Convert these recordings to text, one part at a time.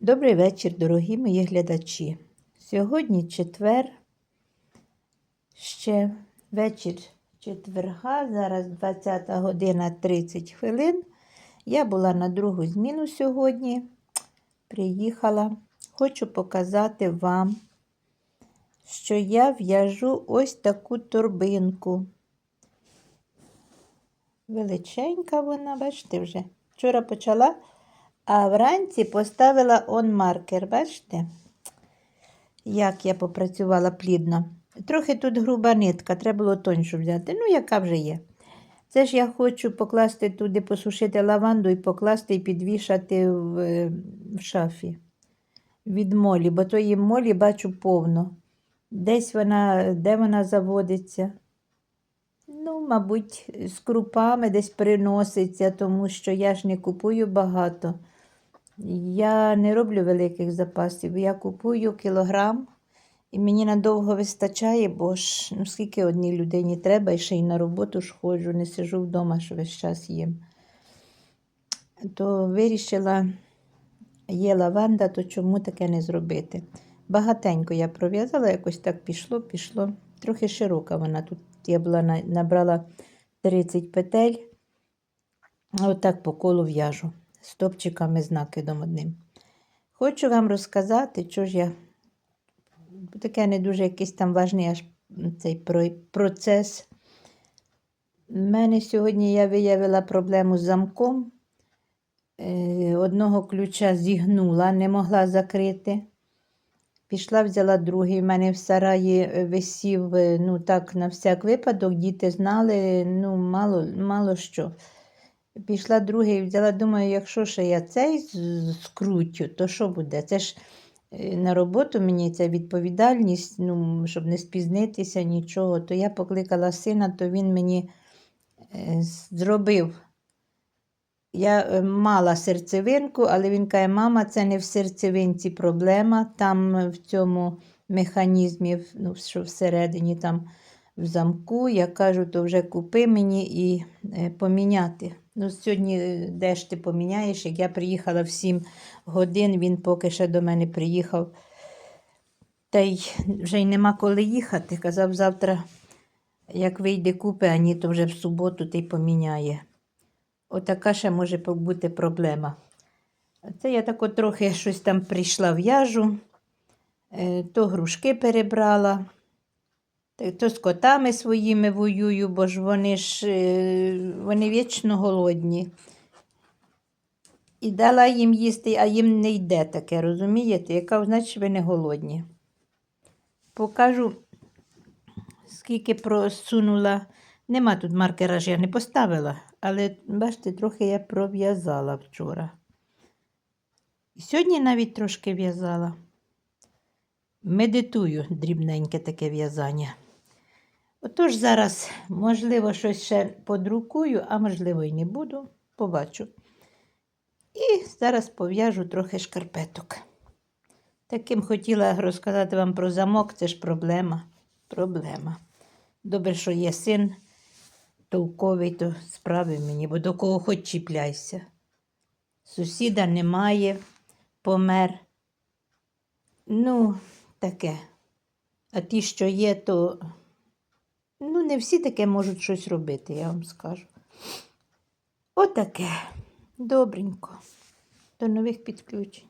Добрий вечір, дорогі мої глядачі. Сьогодні четвер, ще вечір четверга, зараз 20 година 30 хвилин. Я була на другу зміну сьогодні. Приїхала. Хочу показати вам, що я в'яжу ось таку торбинку. Величенька вона, бачите вже. Вчора почала. А вранці поставила он маркер, бачите? Як я попрацювала плідно. Трохи тут груба нитка, треба було тоншу взяти. Ну, яка вже є. Це ж я хочу покласти туди, посушити лаванду і покласти і підвішати в, е, в шафі від молі, бо тої молі бачу повно. Десь вона, де вона заводиться. Ну, мабуть, з крупами десь приноситься, тому що я ж не купую багато. Я не роблю великих запасів. Я купую кілограм і мені надовго вистачає, бо ж ну, скільки одній людині треба, і ще й на роботу ж ходжу, не сижу вдома, що весь час їм. То вирішила, є лаванда, то чому таке не зробити? Багатенько я пров'язала, якось так пішло, пішло. Трохи широка вона. Тут я була набрала 30 петель, отак по колу в'яжу стопчиками з накидом одним. Хочу вам розказати, що ж я таке не дуже якийсь там важний аж цей процес. У мене сьогодні я виявила проблему з замком. Е, Одного ключа зігнула, не могла закрити. Пішла, взяла другий. У мене в сараї е, висів, е, ну так, на всяк випадок, діти знали, ну, мало, мало що. Пішла другий, взяла, думаю, якщо ще я цей скрутю, то що буде? Це ж е, на роботу мені ця відповідальність, ну, щоб не спізнитися, нічого. То я покликала сина, то він мені е, зробив. Я е, мала серцевинку, але він каже, мама, це не в серцевинці проблема, там в цьому механізмі, ну, що всередині там в замку. Я кажу, то вже купи мені і поміняти. Ну, сьогодні е, де ж ти поміняєш, як я приїхала в 7 годин, він поки ще до мене приїхав. Та й вже й нема коли їхати. Казав, завтра, як вийде купи, а ні, то вже в суботу ти поміняє. Отака ще може бути проблема. Це я тако трохи щось там прийшла в'яжу, е, то грушки перебрала, то з котами своїми воюю, бо ж вони ж е, вони вічно голодні. І дала їм їсти, а їм не йде таке, розумієте? Яка значить ви не голодні. Покажу, скільки просунула. Нема тут маркера ж я не поставила, але бачите, трохи я пров'язала вчора. І Сьогодні навіть трошки в'язала. Медитую дрібненьке таке в'язання. Отож зараз, можливо, щось ще подрукую, а можливо, і не буду. Побачу. І зараз пов'яжу трохи шкарпеток. Таким хотіла розказати вам про замок, це ж проблема. Проблема. Добре, що є син толковий, то справи мені, бо до кого хоч чіпляйся. Сусіда немає, помер. Ну, таке. А ті, що є, то ну, не всі таке можуть щось робити, я вам скажу. Отаке. Добренько. До нових підключень.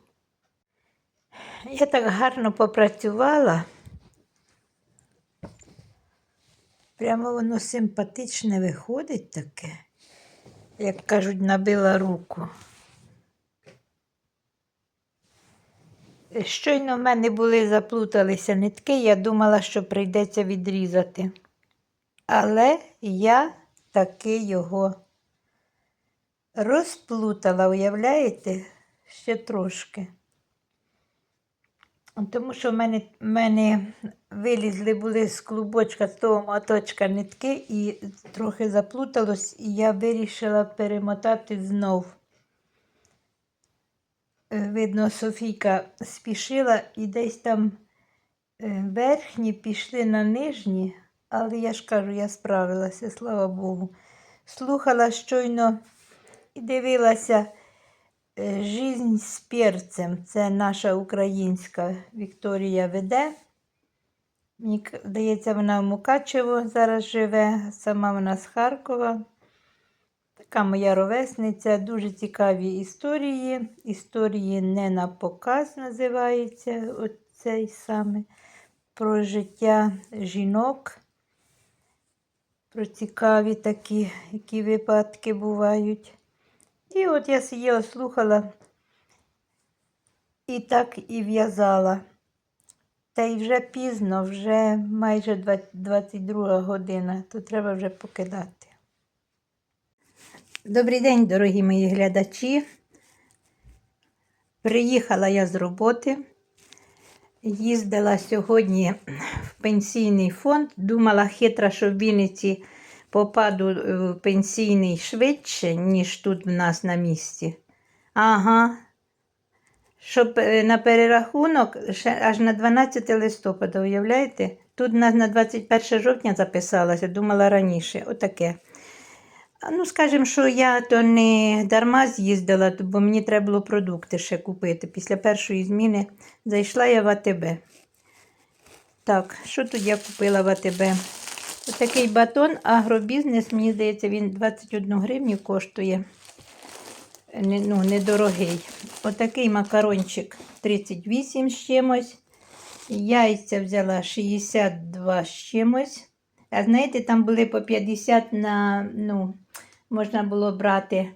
Я так гарно попрацювала. Прямо воно симпатичне виходить таке, як кажуть, набила руку. Щойно в мене були заплуталися нитки, я думала, що прийдеться відрізати. Але я таки його розплутала, уявляєте, ще трошки. Тому що в мене, мене вилізли були з клубочка, з того моточка нитки, і трохи заплуталось, і я вирішила перемотати знов. Е, Видно, Софійка спішила і десь там е, верхні пішли на нижні, але я ж кажу, я справилася, слава Богу. Слухала щойно і дивилася Е, Жизнь з перцем. Це наша українська Вікторія веде. Мені здається, вона в Мукачево зараз живе, сама вона з Харкова. Така моя ровесниця, дуже цікаві історії. Історії не на показ називається оцей саме про життя жінок, про цікаві такі, які випадки бувають. І от я сиділа, слухала і так і в'язала. Та й вже пізно, вже майже 22 година, то треба вже покидати. Добрий день, дорогі мої глядачі. Приїхала я з роботи. Їздила сьогодні в пенсійний фонд. Думала хитра, що в Вінниці попаду в пенсійний швидше, ніж тут в нас на місці. Ага. Щоб е, на перерахунок аж на 12 листопада, уявляєте? Тут нас на 21 жовтня записалася, думала раніше. Отаке. Ну, скажімо, що я то не дарма з'їздила, бо мені треба було продукти ще купити. Після першої зміни зайшла я в АТБ. Так, що тут я купила в АТБ? Отакий батон агробізнес, мені здається, він 21 гривню коштує. Не, ну, недорогий. Отакий макарончик 38 з чимось. Яйця взяла 62 з чимось. А знаєте, там були по 50 на, ну, можна було брати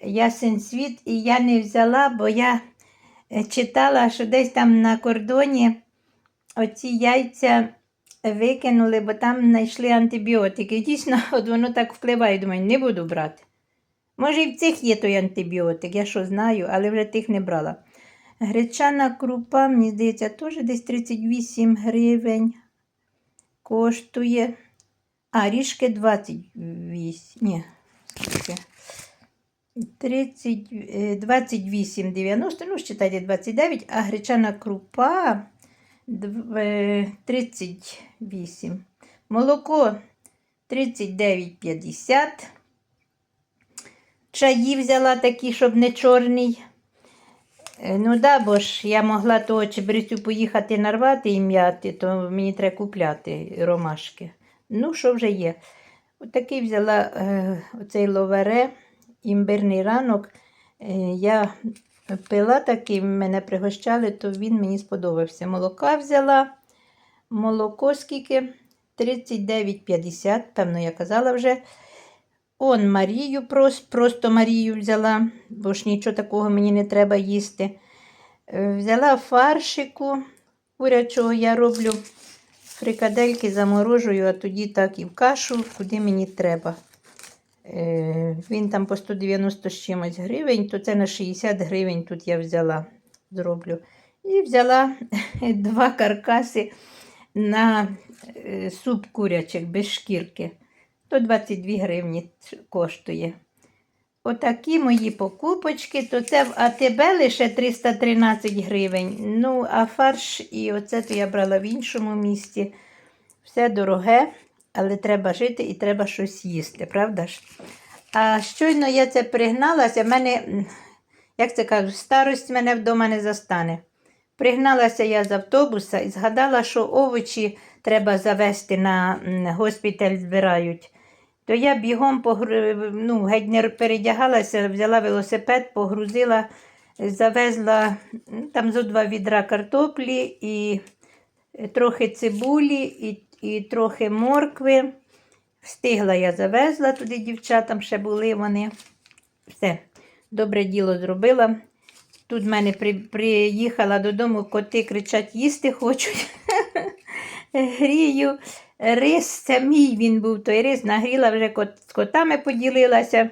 ясен світ, і я не взяла, бо я е, читала, що десь там на кордоні оці яйця викинули, бо там знайшли антибіотики. Дійсно, от воно так впливає, думаю, не буду брати. Може, і в цих є той антибіотик, я що знаю, але вже тих не брала. Гречана крупа, мені здається, теж десь 38 гривень коштує. А, ріжки 28. Ні, скільки? 30, 28,90, ну, считайте 29, а гречана крупа е, 38. Молоко 39,50. Чаї взяла такі, щоб не чорний. Е, Ну да, бо ж я могла того чебрецю поїхати нарвати і м'яти, то мені треба купляти ромашки. Ну, що вже є. Отакий взяла е, оцей ловере, імбирний ранок. Е, я пила такий, мене пригощали, то він мені сподобався. Молока взяла. Молоко скільки? 39,50, певно, я казала вже. Он Марію прос, просто Марію взяла, бо ж нічого такого мені не треба їсти. Е, Взяла фаршику курячого, я роблю фрикадельки, заморожую, а тоді так і в кашу, куди мені треба. Е, Він там по 190 з чимось гривень, то це на 60 гривень тут я взяла, зроблю. І взяла два каркаси на е, суп курячих без шкірки. То 22 гривні коштує. Отакі мої покупочки, то це в АТБ лише 313 гривень. Ну, а фарш і оце то я брала в іншому місті. Все дороге, але треба жити і треба щось їсти, правда ж? А щойно я це пригналася, в мене, як це кажуть, старость мене вдома не застане. Пригналася я з автобуса і згадала, що овочі треба завести на госпіталь, збирають. То я бігом погру... ну, геть не передягалася, взяла велосипед, погрузила, завезла там зо два відра картоплі і е, трохи цибулі, і, і трохи моркви. Встигла я завезла туди дівчатам, ще були вони. Все, добре діло зробила. Тут в мене при, приїхала додому, коти кричать, їсти хочуть. Грію рис, це мій він був той рис, нагріла вже з котами поділилася.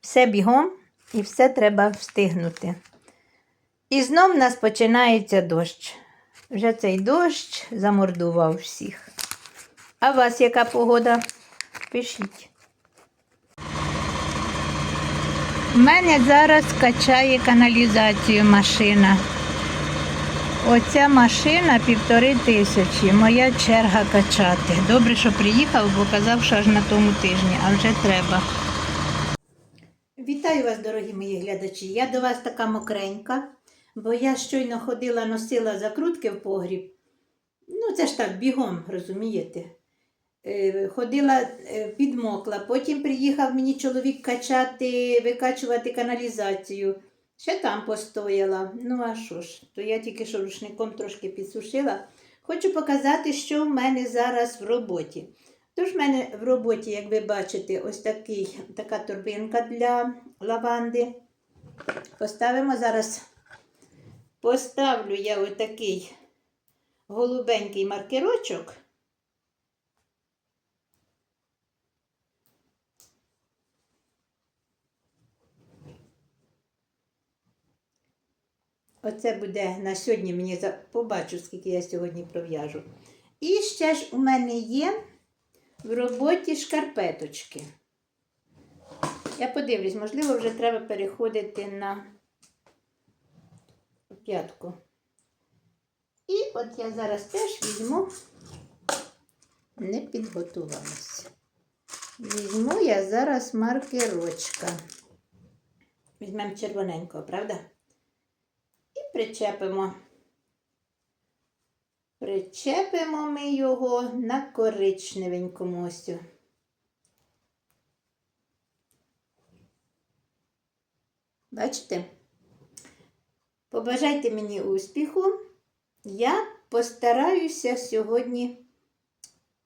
Все бігом і все треба встигнути. І знов в нас починається дощ. Вже цей дощ замордував всіх. А у вас яка погода? Пишіть. У мене зараз качає каналізацію машина. Оця машина півтори тисячі. Моя черга качати. Добре, що приїхав, бо казав, що аж на тому тижні, а вже треба. Вітаю. Вас, дорогі мої глядачі. Я до вас така мокренька, бо я щойно ходила, носила закрутки в погріб. Ну, це ж так, бігом, розумієте. Е, Ходила, е, підмокла. Потім приїхав мені чоловік качати, викачувати каналізацію. Ще там постояла. Ну, а що ж, то я тільки що рушником трошки підсушила. Хочу показати, що в мене зараз в роботі. Тож в мене в роботі, як ви бачите, ось такий, така торбинка для лаванди. Поставимо зараз, поставлю я ось такий голубенький маркерочок. Оце буде на сьогодні мені за... побачу, скільки я сьогодні пров'яжу. І ще ж у мене є в роботі шкарпеточки. Я подивлюсь, можливо, вже треба переходити на п'ятку. І от я зараз теж візьму, не підготувалася. Візьму я зараз маркерочка. Візьмемо червоненького, правда? Причепимо. Причепимо ми його на коричневенькому ось. Бачите? Побажайте мені успіху. Я постараюся сьогодні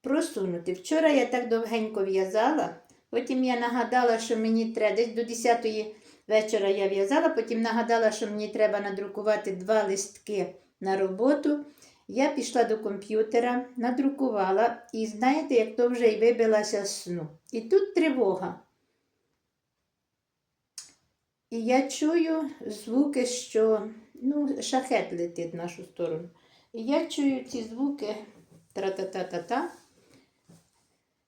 просунути. Вчора я так довгенько в'язала, потім я нагадала, що мені треба десь до 10 вечора я в'язала, потім нагадала, що мені треба надрукувати два листки на роботу. Я пішла до комп'ютера, надрукувала, і знаєте, як то вже й вибилася з сну. І тут тривога. І я чую звуки, що ну, шахет летить в нашу сторону. І я чую ці звуки тра-та-та-та-та.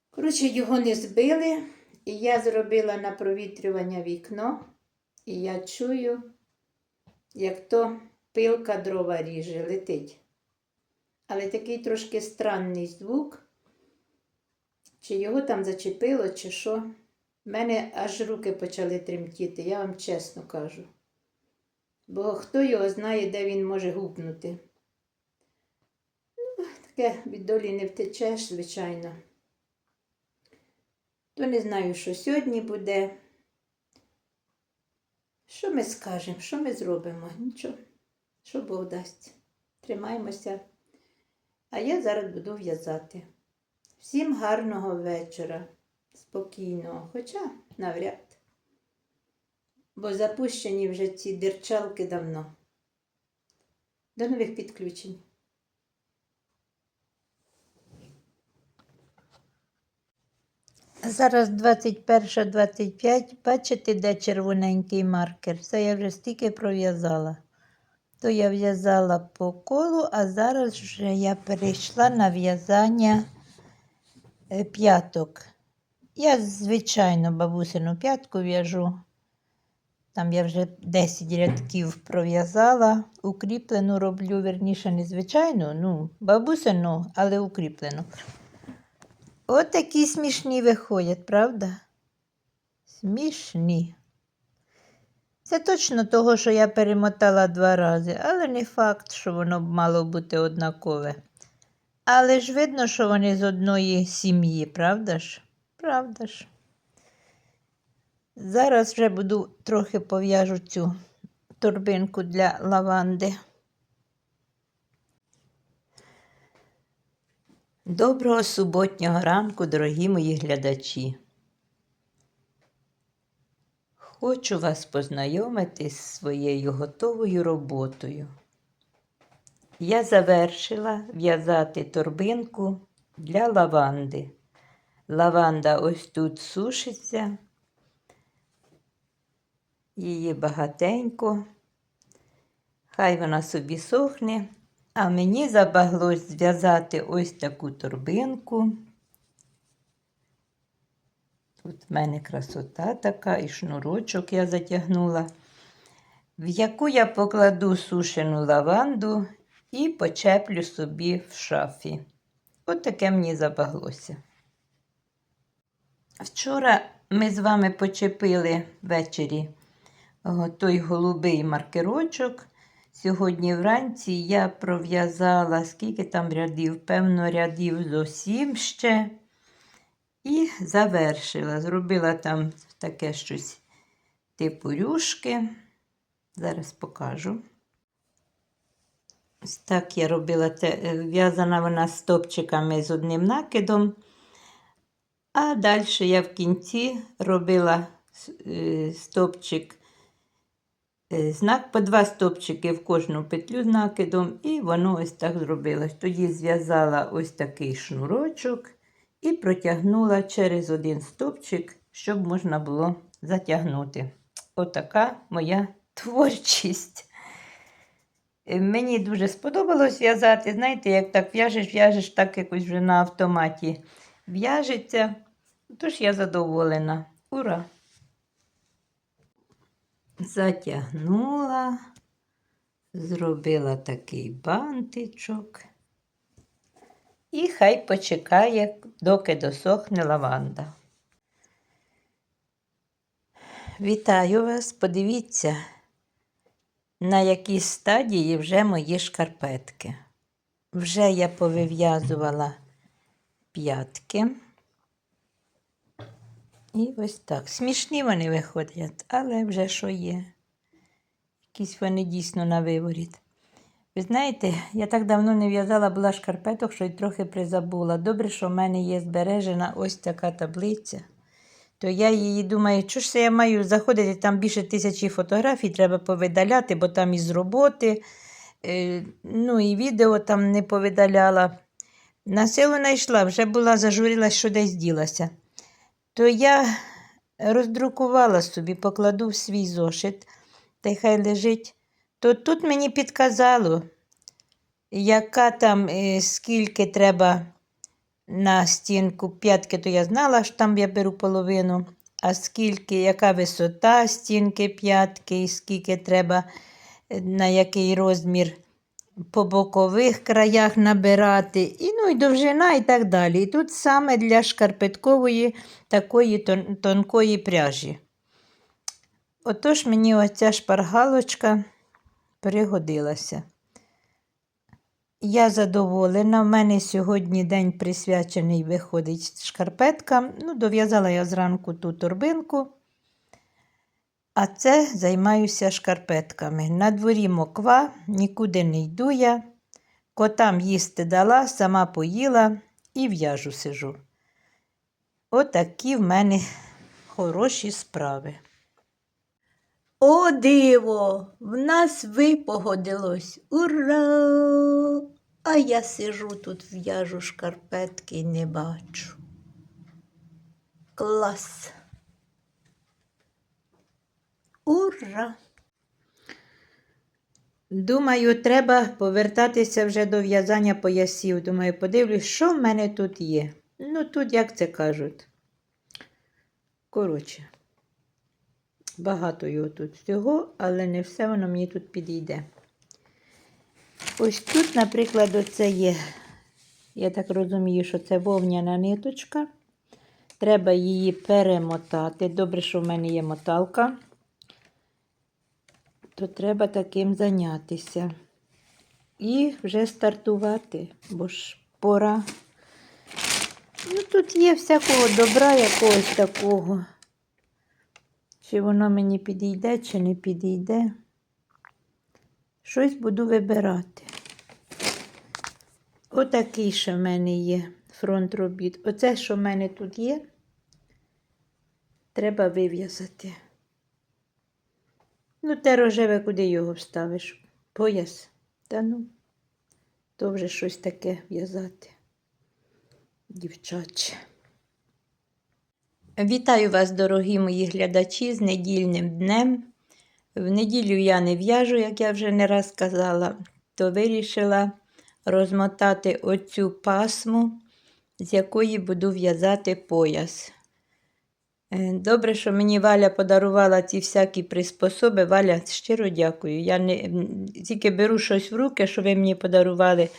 Коротше, його не збили. І я зробила на провітрювання вікно. І я чую, як то пилка дрова ріже, летить. Але такий трошки странний звук. Чи його там зачепило, чи що. У мене аж руки почали тремтіти, я вам чесно кажу. Бо хто його знає, де він може гупнути. Ну, таке від долі не втечеш, звичайно. То не знаю, що сьогодні буде. Що ми скажемо, що ми зробимо? Нічого, що Бог дасть. Тримаємося. А я зараз буду в'язати. Всім гарного вечора, спокійного, хоча навряд. Бо запущені вже ці дирчалки давно. До нових підключень. Зараз 21.25. Бачите, де червоненький маркер? Це я вже стільки пров'язала. То я в'язала по колу, а зараз вже я перейшла на в'язання е, п'яток. Я, звичайно, бабусину п'ятку в'яжу. Там я вже 10 рядків пров'язала, укріплену роблю, верніше, не звичайну, ну, бабусину, але укріплену. От смішні виходять, правда? Смішні. Це точно того, що я перемотала два рази, але не факт, що воно б мало бути однакове. Але ж видно, що вони з одної сім'ї, правда ж? Правда ж. Зараз вже буду трохи пов'яжу цю торбинку для лаванди. Доброго суботнього ранку, дорогі мої глядачі. Хочу вас познайомити з своєю готовою роботою. Я завершила в'язати торбинку для лаванди. Лаванда ось тут сушиться, її багатенько. Хай вона собі сохне, а мені забаглось зв'язати ось таку торбинку. Тут в мене красота така, і шнурочок я затягнула, в яку я покладу сушену лаванду і почеплю собі в шафі. От таке мені забаглося. Вчора ми з вами почепили ввечері той голубий маркерочок. Сьогодні вранці я пров'язала скільки там рядів, певно, рядів зо сім ще. І завершила. Зробила там таке щось типу рюшки. Зараз покажу. Ось так я робила е, в'язана вона стопчиками з одним накидом. А далі я в кінці робила е, стопчик, знак по два стопчики в кожну петлю з накидом, і воно ось так зробилось. Тоді зв'язала ось такий шнурочок і протягнула через один стопчик, щоб можна було затягнути. Отака моя творчість. Е, Мені дуже сподобалось в'язати. Знаєте, як так в'яжеш, в'яжеш, так якось вже на автоматі в'яжеться. Тож я задоволена. Ура! Затягнула, зробила такий бантичок. І хай почекає, доки досохне лаванда. Вітаю вас! Подивіться, на якій стадії вже мої шкарпетки. Вже я повив'язувала п'ятки. І ось так. Смішні вони виходять, але вже що є. Якісь вони дійсно на виворіт. Ви знаєте, я так давно не в'язала була шкарпеток, що й трохи призабула. Добре, що в мене є збережена ось така таблиця. То я її думаю, що ж це я маю заходити, там більше тисячі фотографій треба повидаляти, бо там із роботи, е, ну і відео там не повидаляла. На силу знайшла, вже була зажурилась, що десь ділася. То я роздрукувала собі, покладу в свій зошит, та й хай лежить. То тут мені підказало, яка там, е, скільки треба на стінку п'ятки, то я знала, що там я беру половину, а скільки, яка висота стінки п'ятки, і скільки треба е, на який розмір по бокових краях набирати, і, ну, і довжина, і так далі. І тут саме для шкарпеткової такої тон- тонкої пряжі. Отож мені оця шпаргалочка пригодилася. Я задоволена. В мене сьогодні день присвячений виходить шкарпеткам. Ну, дов'язала я зранку ту торбинку. А це займаюся шкарпетками. На дворі моква, нікуди не йду я. Котам їсти дала, сама поїла і в'яжу сижу. Отакі в мене хороші справи. О, диво! В нас випогодилось. Ура! А я сижу тут, в'яжу шкарпетки і не бачу. Клас! Ура! Думаю, треба повертатися вже до в'язання поясів. Думаю, подивлюсь, що в мене тут є. Ну, тут, як це кажуть. Коротше, багато його тут всього, але не все воно мені тут підійде. Ось тут, наприклад, оце є, я так розумію, що це вовняна ниточка. Треба її перемотати. Добре, що в мене є моталка то треба таким зайнятися. І вже стартувати, бо ж пора. Ну, тут є всякого добра якогось такого. Чи воно мені підійде, чи не підійде. Щось буду вибирати. Отакий ще в мене є фронт робіт. Оце, що в мене тут є, треба вив'язати. Ну, те рожеве, куди його вставиш? Пояс. Та ну, то вже щось таке в'язати. Дівчаче. Вітаю вас, дорогі мої глядачі, з недільним днем. В неділю я не в'яжу, як я вже не раз казала, то вирішила розмотати оцю пасму, з якої буду в'язати пояс. Е, Добре, що мені Валя подарувала ці всякі приспособи. Валя, щиро дякую. Я не, тільки беру щось в руки, що ви мені подарували.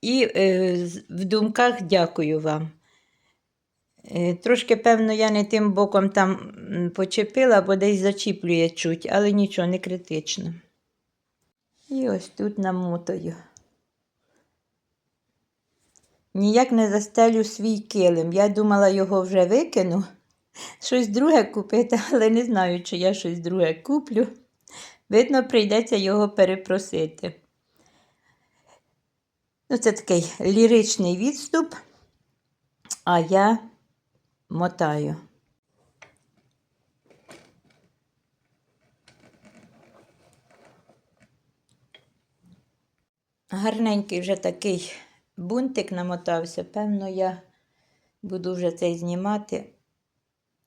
І е, в думках дякую вам. Е, Трошки, певно, я не тим боком там почепила, бо десь зачіплює чуть, але нічого, не критично. І ось тут намотаю. Ніяк не застелю свій килим. Я думала, його вже викину, щось друге купити, але не знаю, чи я щось друге куплю. Видно, прийдеться його перепросити. Ну, це такий ліричний відступ, а я мотаю. Гарненький вже такий бунтик намотався. Певно, я буду вже цей знімати,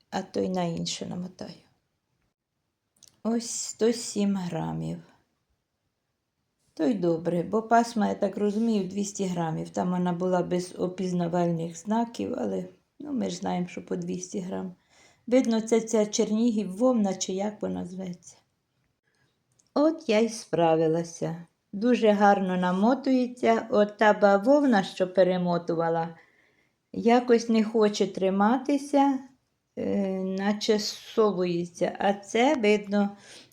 а то й на інше намотаю. Ось 107 грамів. То й добре, бо пасма, я так розумію, 200 грамів. Там вона була без опізнавальних знаків, але ну, ми ж знаємо, що по 200 грам. Видно, це ця Чернігів вовна, чи як вона зветься. От я й справилася. Дуже гарно намотується. От та бавовна, що перемотувала, якось не хоче триматися, наче совується. А це, видно,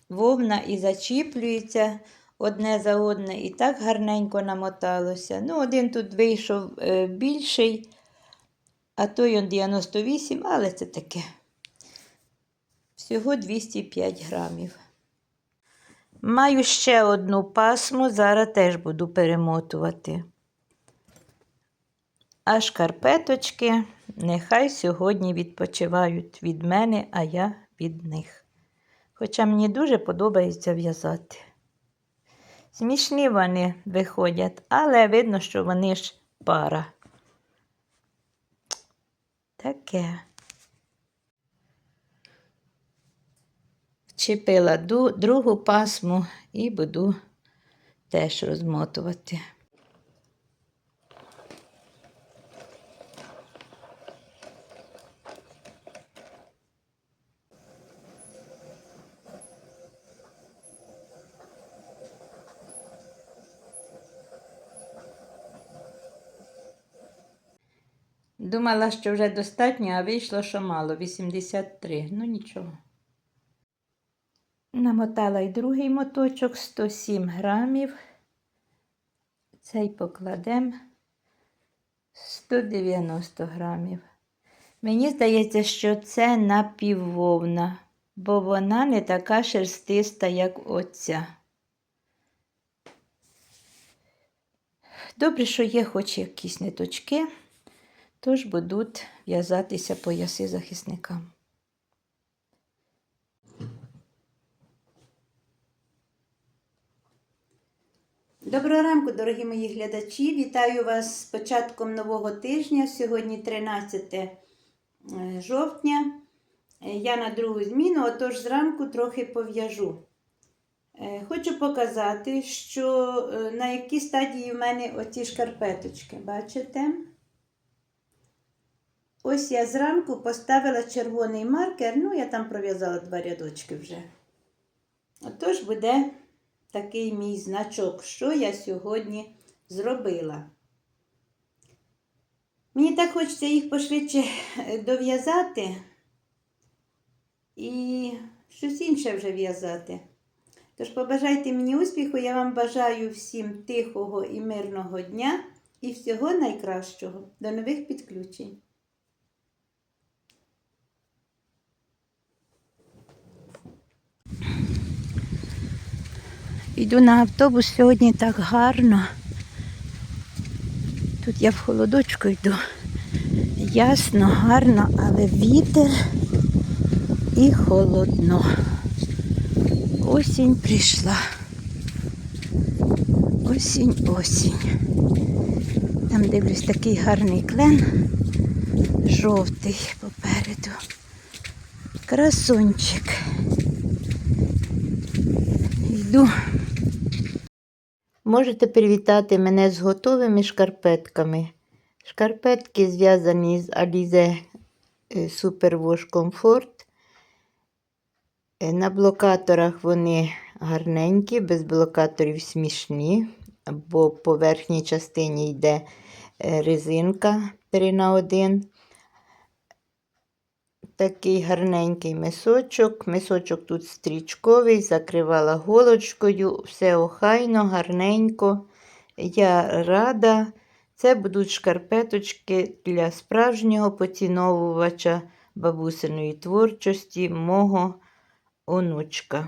вовна і зачіплюється одне за одне, і так гарненько намоталося. Ну, один тут вийшов е, більший, а той он 98, але це таке. Всього 205 грамів. Маю ще одну пасму, зараз теж буду перемотувати. А шкарпеточки нехай сьогодні відпочивають від мене, а я від них. Хоча мені дуже подобається в'язати. Смішні вони виходять, але видно, що вони ж пара. Таке. Вчепила другу пасму і буду теж розмотувати. Думала, що вже достатньо, а вийшло, що мало 83. Ну нічого. Намотала й другий моточок 107 грамів. Цей покладемо 190 грамів. Мені здається, що це напіввовна, бо вона не така шерстиста, як оця. Добре, що є хоч якісь ниточки, тож будуть в'язатися пояси захисникам. Доброго ранку, дорогі мої глядачі. Вітаю вас з початком нового тижня. Сьогодні 13 е, жовтня. Е, Я на другу зміну, отож зранку трохи пов'яжу. Е, Хочу показати, що на якій стадії в мене оці шкарпеточки. Бачите? Ось я зранку поставила червоний маркер, ну, я там пров'язала два рядочки вже. Отож буде такий мій значок, що я сьогодні зробила. Мені так хочеться їх пошвидше е, дов'язати і щось інше вже в'язати. Тож побажайте мені успіху, я вам бажаю всім тихого і мирного дня і всього найкращого. До нових підключень. Йду на автобус сьогодні так гарно. Тут я в холодочку йду. Ясно, гарно, але вітер і холодно. Осінь прийшла. Осінь, осінь. Там дивлюсь такий гарний клен, жовтий попереду. Красунчик. Йду. Можете привітати мене з готовими шкарпетками. Шкарпетки зв'язані з Alize е, Superwash Comfort. Е, На блокаторах вони гарненькі, без блокаторів смішні, бо по верхній частині йде е, резинка 3 на 1 такий гарненький мисочок. Мисочок тут стрічковий, закривала голочкою, все охайно, гарненько. Я рада. Це будуть шкарпеточки для справжнього поціновувача бабусиної творчості, мого онучка.